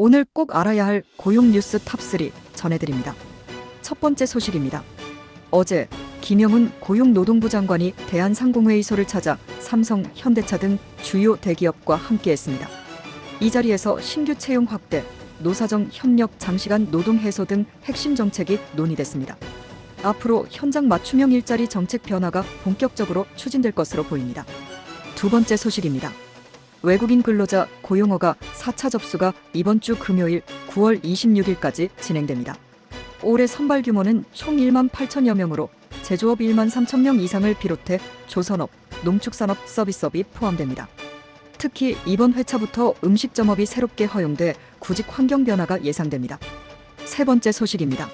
오늘 꼭 알아야 할 고용 뉴스 탑3 전해드립니다. 첫 번째 소식입니다. 어제 김영훈 고용노동부 장관이 대한상공회의소를 찾아 삼성, 현대차 등 주요 대기업과 함께했습니다. 이 자리에서 신규 채용 확대, 노사정 협력 장시간 노동 해소 등 핵심 정책이 논의됐습니다. 앞으로 현장 맞춤형 일자리 정책 변화가 본격적으로 추진될 것으로 보입니다. 두 번째 소식입니다. 외국인 근로자 고용어가 4차 접수가 이번 주 금요일 9월 26일까지 진행됩니다. 올해 선발 규모는 총 1만 8천여 명으로 제조업 1만 3천 명 이상을 비롯해 조선업, 농축산업 서비스업이 포함됩니다. 특히 이번 회차부터 음식점업이 새롭게 허용돼 구직 환경 변화가 예상됩니다. 세 번째 소식입니다.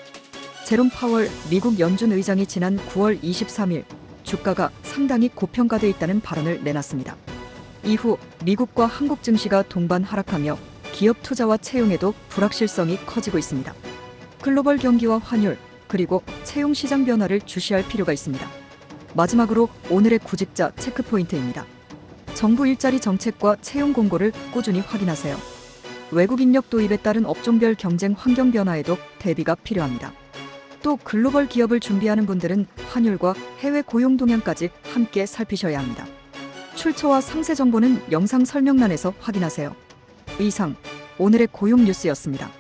제롬 파월 미국 연준 의장이 지난 9월 23일 주가가 상당히 고평가돼 있다는 발언을 내놨습니다. 이후 미국과 한국 증시가 동반 하락하며 기업 투자와 채용에도 불확실성이 커지고 있습니다. 글로벌 경기와 환율 그리고 채용 시장 변화를 주시할 필요가 있습니다. 마지막으로 오늘의 구직자 체크 포인트입니다. 정부 일자리 정책과 채용 공고를 꾸준히 확인하세요. 외국 인력 도입에 따른 업종별 경쟁 환경 변화에도 대비가 필요합니다. 또 글로벌 기업을 준비하는 분들은 환율과 해외 고용 동향까지 함께 살피셔야 합니다. 출처와 상세 정보는 영상 설명란에서 확인하세요. 이상 오늘의 고용 뉴스였습니다.